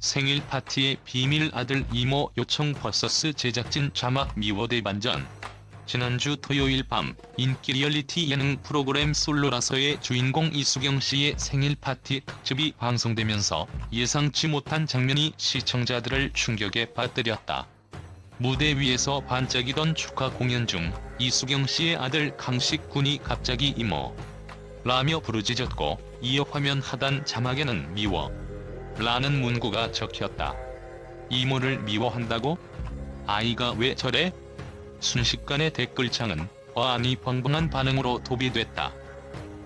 생일 파티에 비밀 아들 이모 요청 vs 제작진 자막 미워 대 반전. 지난주 토요일 밤 인기 리얼리티 예능 프로그램 솔로라서의 주인공 이수경 씨의 생일 파티 특집이 방송되면서 예상치 못한 장면이 시청자들을 충격에 빠뜨렸다. 무대 위에서 반짝이던 축하 공연 중 이수경 씨의 아들 강식 군이 갑자기 이모 라며 부르짖었고 이어 화면 하단 자막에는 미워 라는 문구가 적혔다. 이모를 미워한다고? 아이가 왜 저래? 순식간에 댓글창은 어안이 벙벙한 반응으로 도비됐다.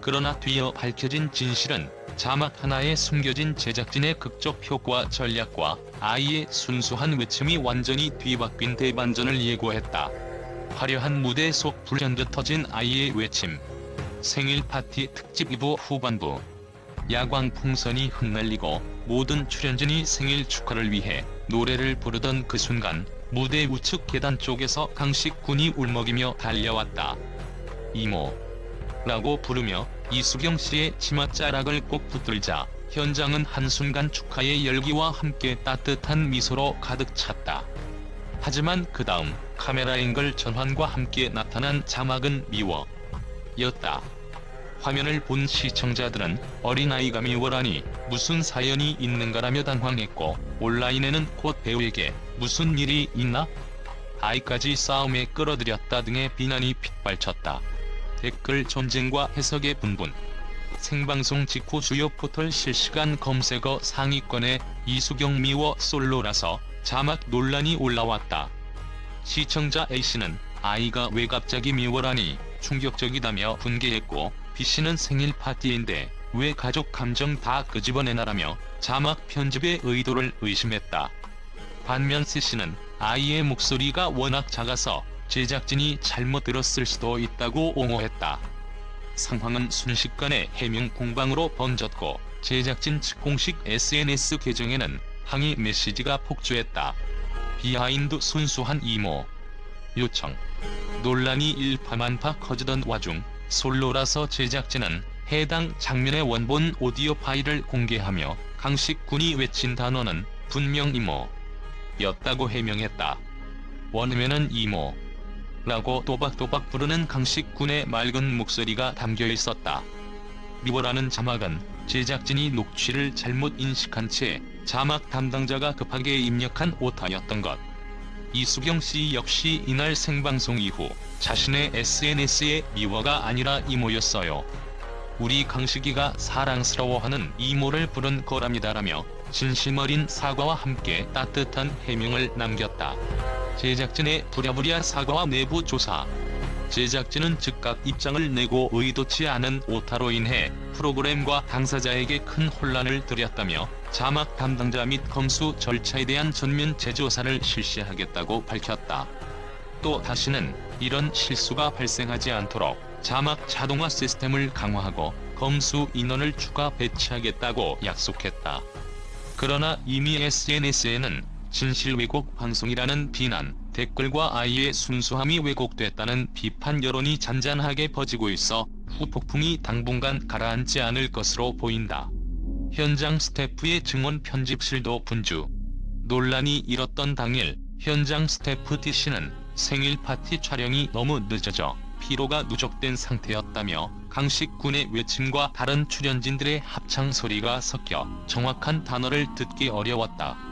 그러나 뒤이어 밝혀진 진실은 자막 하나에 숨겨진 제작진의 극적 효과 전략과 아이의 순수한 외침이 완전히 뒤바뀐 대반전을 예고했다. 화려한 무대 속 불현듯 터진 아이의 외침. 생일 파티 특집 2부 후반부. 야광 풍선이 흩날리고 모든 출연진이 생일 축하를 위해 노래를 부르던 그 순간 무대 우측 계단 쪽에서 강식 군이 울먹이며 달려왔다. 이모. 라고 부르며 이수경 씨의 치맛자락을 꼭 붙들자 현장은 한순간 축하의 열기와 함께 따뜻한 미소로 가득 찼다. 하지만 그 다음 카메라 앵글 전환과 함께 나타난 자막은 미워. 였다. 화면을 본 시청자들은 어린아이가 미워라니 무슨 사연이 있는가라며 당황했고 온라인에는 곧 배우에게 무슨 일이 있나? 아이까지 싸움에 끌어들였다 등의 비난이 빗발쳤다. 댓글 전쟁과 해석의 분분. 생방송 직후 주요 포털 실시간 검색어 상위권에 이수경 미워 솔로라서 자막 논란이 올라왔다. 시청자 A씨는 아이가 왜 갑자기 미워라니 충격적이다며 분개했고 B씨는 생일 파티인데 왜 가족 감정 다 끄집어내나라며 자막 편집의 의도를 의심했다. 반면 C씨는 아이의 목소리가 워낙 작아서 제작진이 잘못 들었을 수도 있다고 옹호했다. 상황은 순식간에 해명 공방으로 번졌고 제작진 측 공식 SNS 계정에는 항의 메시지가 폭주했다. 비하인드 순수한 이모 요청 논란이 일파만파 커지던 와중 솔로라서 제작진은 해당 장면의 원본 오디오 파일을 공개하며 강식 군이 외친 단어는 분명 이모 였다고 해명했다. 원음에는 이모 라고 또박또박 부르는 강식 군의 맑은 목소리가 담겨 있었다. 미워라는 자막은 제작진이 녹취를 잘못 인식한 채 자막 담당자가 급하게 입력한 오타였던 것. 이수경 씨 역시 이날 생방송 이후 자신의 SNS에 미워가 아니라 이모였어요. 우리 강식이가 사랑스러워하는 이모를 부른 거랍니다라며 진심 어린 사과와 함께 따뜻한 해명을 남겼다. 제작진의 부랴부랴 사과와 내부 조사. 제작진은 즉각 입장을 내고 의도치 않은 오타로 인해 프로그램과 당사자에게 큰 혼란을 드렸다며 자막 담당자 및 검수 절차에 대한 전면 재조사를 실시하겠다고 밝혔다. 또 다시는 이런 실수가 발생하지 않도록 자막 자동화 시스템을 강화하고 검수 인원을 추가 배치하겠다고 약속했다. 그러나 이미 SNS에는 진실 왜곡 방송이라는 비난, 댓글과 아이의 순수함이 왜곡됐다는 비판 여론이 잔잔하게 퍼지고 있어 후폭풍이 당분간 가라앉지 않을 것으로 보인다. 현장 스태프의 증언 편집실도 분주. 논란이 일었던 당일 현장 스태프 D씨는 생일 파티 촬영이 너무 늦어져 피로가 누적된 상태였다며 강식 군의 외침과 다른 출연진들의 합창 소리가 섞여 정확한 단어를 듣기 어려웠다.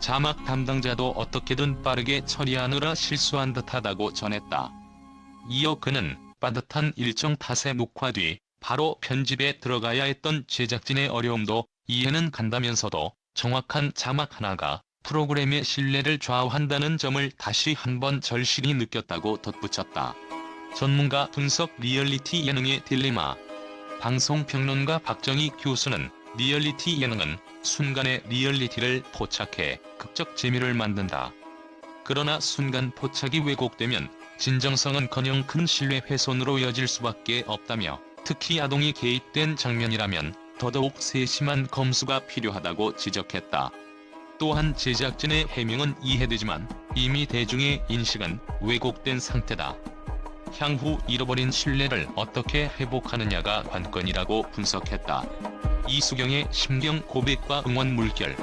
자막 담당자도 어떻게든 빠르게 처리하느라 실수한 듯하다고 전했다. 이어 그는 빠듯한 일정 탓의 녹화 뒤 바로 편집에 들어가야 했던 제작진의 어려움도 이해는 간다면서도 정확한 자막 하나가 프로그램의 신뢰를 좌우한다는 점을 다시 한번 절실히 느꼈다고 덧붙였다. 전문가 분석 리얼리티 예능의 딜레마 방송평론가 박정희 교수는 리얼리티 예능은 순간의 리얼리티를 포착해 극적 재미를 만든다. 그러나 순간 포착이 왜곡되면 진정성은커녕 큰 신뢰 훼손으로 이어질 수밖에 없다며 특히 아동이 개입된 장면이라면 더더욱 세심한 검수가 필요하다고 지적했다. 또한 제작진의 해명은 이해되지만 이미 대중의 인식은 왜곡된 상태다. 향후 잃어버린 신뢰를 어떻게 회복하느냐가 관건이라고 분석했다. 이수경의 심경 고백과 응원 물결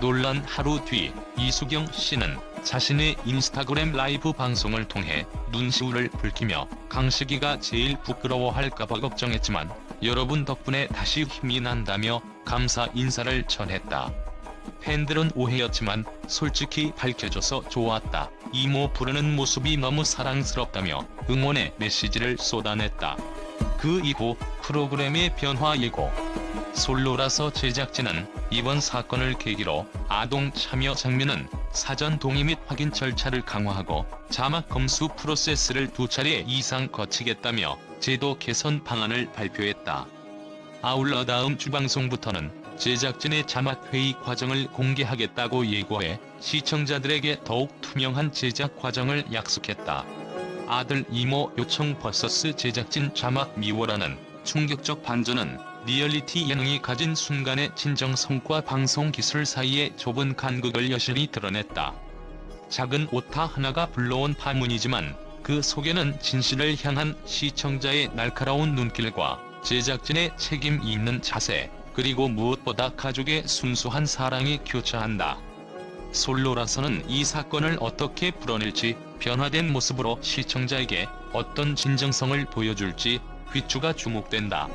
논란 하루 뒤 이수경 씨는 자신의 인스타그램 라이브 방송을 통해 눈시울을 붉히며 강식이가 제일 부끄러워할까봐 걱정했지만 여러분 덕분에 다시 힘이 난다며 감사 인사를 전했다. 팬들은 오해였지만 솔직히 밝혀줘서 좋았다. 이모 부르는 모습이 너무 사랑스럽다며 응원의 메시지를 쏟아냈다. 그 이후 프로그램의 변화 예고. 솔로라서 제작진은 이번 사건을 계기로 아동 참여 장면은 사전 동의 및 확인 절차를 강화하고 자막 검수 프로세스를 두 차례 이상 거치겠다며 제도 개선 방안을 발표했다. 아울러 다음 주 방송부터는 제작진의 자막 회의 과정을 공개하겠다고 예고해 시청자들에게 더욱 투명한 제작 과정을 약속했다. 아들 이모 요청 vs 제작진 자막 미워라는 충격적 반전은 리얼리티 예능이 가진 순간의 진정성과 방송 기술 사이의 좁은 간극을 여실히 드러냈다. 작은 오타 하나가 불러온 파문이지만 그 속에는 진실을 향한 시청자의 날카로운 눈길과 제작진의 책임 있는 자세, 그리고 무엇보다 가족의 순수한 사랑이 교차한다. 솔로라서는 이 사건을 어떻게 풀어낼지 변화된 모습으로 시청자에게 어떤 진정성을 보여줄지 귀추가 주목된다.